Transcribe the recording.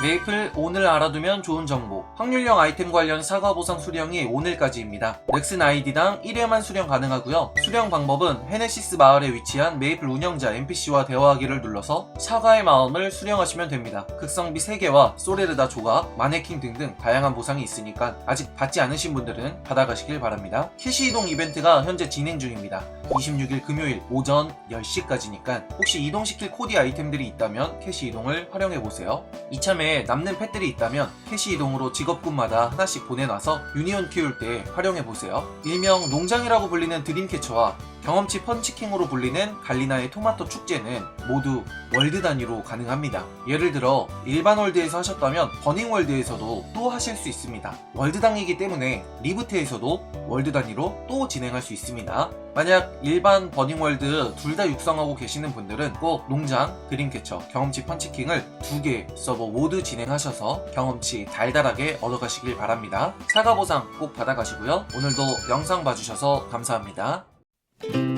메이플 오늘 알아두면 좋은 정보 확률형 아이템 관련 사과 보상 수령이 오늘까지입니다. 넥슨 아이디당 1회만 수령 가능하고요. 수령 방법은 헤네시스 마을에 위치한 메이플 운영자 NPC와 대화하기를 눌러서 사과의 마음을 수령하시면 됩니다. 극성비 3개와 소레르다 조각, 마네킹 등등 다양한 보상이 있으니까 아직 받지 않으신 분들은 받아가시길 바랍니다. 캐시 이동 이벤트가 현재 진행 중입니다. 26일 금요일 오전 10시까지니까 혹시 이동시킬 코디 아이템들이 있다면 캐시 이동을 활용해보세요. 이참에 남는 펫들이 있다면 캐시 이동으로 직업군마다 하나씩 보내놔서 유니온 키울 때 활용해보세요. 일명 농장이라고 불리는 드림캐쳐와 경험치 펀치킹으로 불리는 갈리나의 토마토 축제는 모두 월드 단위로 가능합니다. 예를 들어 일반 월드에서 하셨다면 버닝 월드에서도 또 하실 수 있습니다. 월드당이기 때문에 리부트에서도 월드 단위로 또 진행할 수 있습니다. 만약 일반 버닝 월드 둘 다 육성하고 계시는 분들은 꼭 농장, 드림캐쳐, 경험치 펀치킹을 두 개 서버 모두 진행하셔서 경험치 달달하게 얻어가시길 바랍니다. 사과 보상 꼭 받아가시고요. 오늘도 영상 봐주셔서 감사합니다. Thank you.